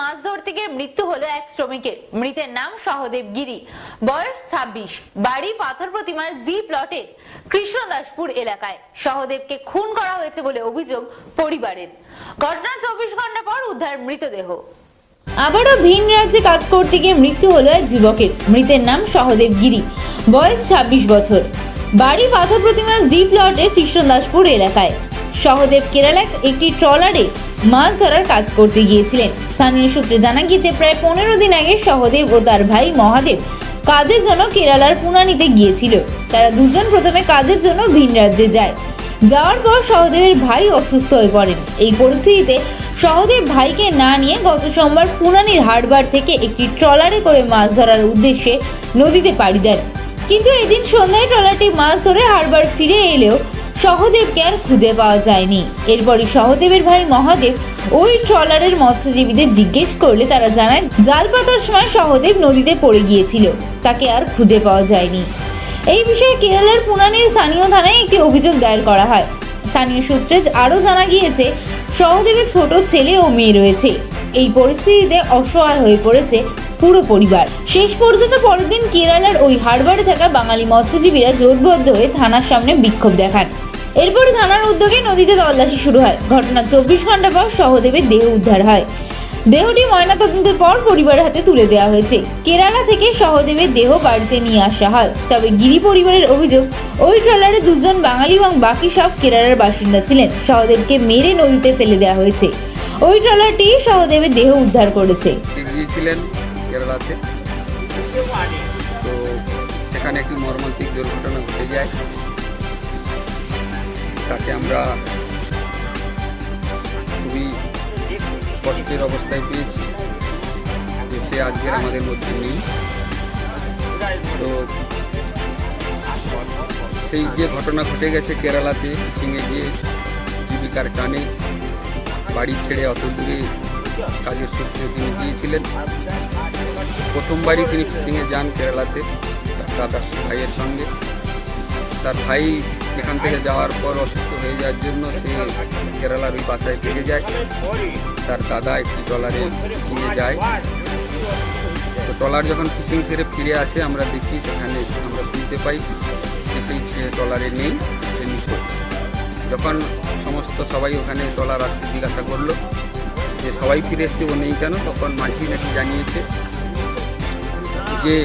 মাছ ধরতে গিয়ে মৃত্যু হলো এক শ্রমিকের। মৃতের নাম সহদেব গিরি। বয়স ২৬ বাড়ি পাথর প্রতিমার জি প্লটের কৃষ্ণদাসপুর এলাকায়। সহদেবকে খুন করা হয়েছে বলে অভিযোগ পরিবারের। ঘটনা চব্বিশ ঘণ্টা পর উদ্ধার মৃতদেহ। আবারও ভিন রাজ্যে কাজ করতে গিয়ে মৃত্যু হলো এক যুবকের। মৃতের নাম সহদেব গিরি। বয়স ২৬ বছর। বাড়ি পাথর প্রতিমা জি প্লটের কৃষ্ণদাসপুর এলাকায়। সহদেব কেরালায় একটি ট্রলারে মাছ ধরার কাজ করতে গিয়েছিলেন। স্থানীয় সূত্রে জানা গিয়েছে, প্রায় পনেরো দিন আগে সহদেব ও তার ভাই মহাদেব কাজের জন্য কেরালার পুনানিতে গিয়েছিল। তারা দুজন প্রথমে কাজের জন্য ভিন রাজ্যে যায়। যাওয়ার পর সহদেবের ভাই অসুস্থ হয়ে পড়েন। এই পরিস্থিতিতে সহদেব ভাইকে না নিয়ে গত সোমবার পুনানির হারবার থেকে একটি ট্রলারে করে মাছ ধরার উদ্দেশ্যে নদীতে পাড়ি দেন। কিন্তু এদিন সন্ধ্যায় ট্রলারটি মাছ ধরে হারবার ফিরে এলেও সহদেবকে আর খুঁজে পাওয়া যায়নি। এরপরই সহদেবের ভাই মহাদেব ওই ট্রলারের মৎস্যজীবীদের জিজ্ঞেস করলে তারা জানায়, জাল পাতার সময় সহদেব নদীতে পড়ে গিয়েছিল। তাকে আর খুঁজে পাওয়া যায়নি। এই বিষয়ে কেরালার পুনানির স্থানীয় থানায় একটি অভিযোগ দায়ের করা হয়। স্থানীয় সূত্রে আরও জানা গিয়েছে, সহদেবের ছোট ছেলে ও মেয়ে রয়েছে। এই পরিস্থিতিতে অসহায় হয়ে পড়েছে পুরো পরিবার। শেষ পর্যন্ত পরের দিন কেরালার ওই হারবারে থাকা বাঙালি মৎস্যজীবীরা জোটবদ্ধ হয়ে থানার সামনে বিক্ষোভ দেখান। এরপর থানার উদ্যোগে নদীতে তল্লাশি শুরু হয়। ঘটনা চব্বিশ ঘণ্টা পর সহদেবের দেহ উদ্ধার হয়। দেহটি ময়নাতদন্তের পর পরিবারের হাতে তুলে দেওয়া হয়েছে। কেরালা থেকে সহদেবের দেহ বাড়িতে নিয়ে আসা হয়। তবে গিরি পরিবারের অভিযোগ, ওই ট্রলারে দুজন বাঙালি এবং বাকি সব কেরালার বাসিন্দা ছিলেন। সহদেবকে মেরে নদীতে ফেলে দেওয়া হয়েছে। ওই ট্রলারটি সহদেবের দেহ উদ্ধার করেছে। গিয়েছিলেন কেরালাতে। তো সেখানে একটি মর্মান্তিক দুর্ঘটনা ঘটে যায়। তাকে আমরা খুবই কষ্টের অবস্থায় পেয়েছি যে সে আজকের আমাদের মধ্যে নেই। তো সেই যে ঘটনা ঘটে গেছে কেরালাতে ফিশিংয়ে গিয়ে জীবিকার টানে বাড়ি ছেড়ে অত দূরে কাজের সূত্রে তিনি গিয়েছিলেন। প্রথমবারই তিনি ফিশিংয়ে যান কেরালাতে দাদার ভাইয়ের সঙ্গে। তার ভাই এখান থেকে যাওয়ার পর অসুস্থ হয়ে যাওয়ার জন্য সে কেরালার ওই বাসায় ফিরে যায়। তার দাদা একটি ট্রলারে ফিশিংয়ে যায়। তো ট্রলার যখন ফিশিং সেরে ফিরে আসে, আমরা দেখি সেখানে আমরা শুনতে পাই যে সেই ট্রলারে নেই, সে যখন সমস্ত সবাই ওখানে ট্রলার আসতে জিজ্ঞাসা করল যে সবাই ফিরে এসছে, ও নেই কেন? তখন মাঝি নাকি জানিয়েছে যে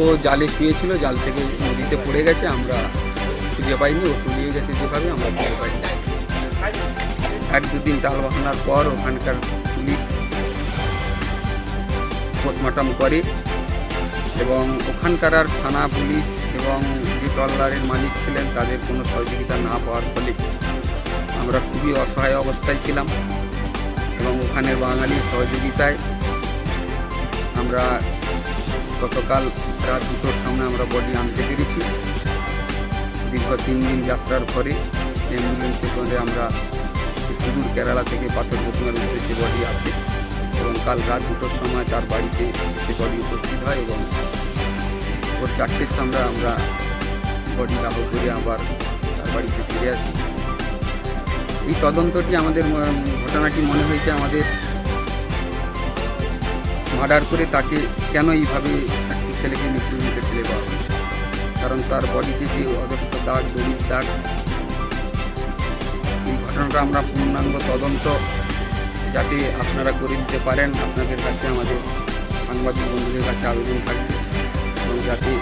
ও জালে শুয়েছিল, জাল থেকে নদীতে পড়ে গেছে, আমরা খুঁজে পাইনি, ও তুলিয়ে গেছে যেভাবে, আমরা খুঁজে পাইনি এক দুদিন টাল বাহানার পর ওখানকার পুলিশ পোস্টমর্টম করে এবং ওখানকার আর থানা পুলিশ এবং যে ট্রলারের মালিক ছিলেন, তাদের কোনো সহযোগিতা না পাওয়ার ফলে আমরা খুবই অসহায় অবস্থায় ছিলাম এবং ওখানের বাঙালির সহযোগিতায় আমরা গতকাল রাত দুটোর সামনে আমরা বডি আনতে পেরেছি। দীর্ঘ তিন দিন যাত্রার পরে অ্যাম্বুলেন্সে করে আমরা সুদূর কেরালা থেকে পাথর প্রতিমার উদ্দেশ্যে বডি আসে এবং কাল রাত দুটোর সময় তার বাড়িতে সে বডি উপস্থিত হয় এবং ওর চারটের সামনে আমরা বডি দাহ করে আবার তার বাড়িতে ফিরে আসি। এই তদন্তটি আমাদের ঘটনাটি মনে হয়েছে আমাদের মার্ডার করে তাকে কেন এইভাবে একটি ছেলেকে মৃত্যুর মুখে ফেলে দেওয়া কারণ তার বডিতে যে অদক্ষ দাগ দড়ির দাগ। এই ঘটনাটা আমরা পূর্ণাঙ্গ তদন্ত যাতে আপনারা করে দিতে পারেন, আপনাদের কাছে আমাদের সাংবাদিক বন্ধুদের কাছে আবেদন থাকবে এবং যাতে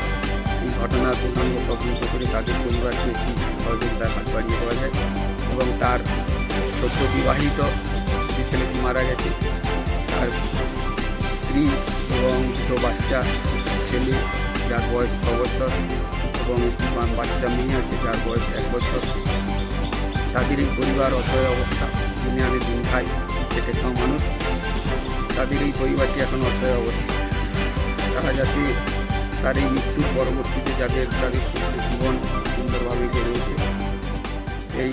এই ঘটনার পূর্ণাঙ্গ তদন্ত করে তাদের পরিবারকে একটি সহযোগিতার হাত বাড়িয়ে দেওয়া যায় এবং তার সদ্য বিবাহিত যে ছেলেটি মারা গেছে, তার স্ত্রী এবং দুটো বাচ্চা, ছেলে, যার বয়স ছ বছর। এবং বাচ্চা মেয়ে আছে, যার বয়স এক বছর। তাদের এই পরিবার অসহায় অবস্থা। দিনে আমি দিন খাই খেটে খাওয়া মানুষ। তাদের এই পরিবারটি এখন অসহায় অবস্থা। তারা যাতে তার এই মৃত্যুর পরবর্তীতে যাদের তাদের জীবন সুন্দরভাবে গড়ে উঠে। এই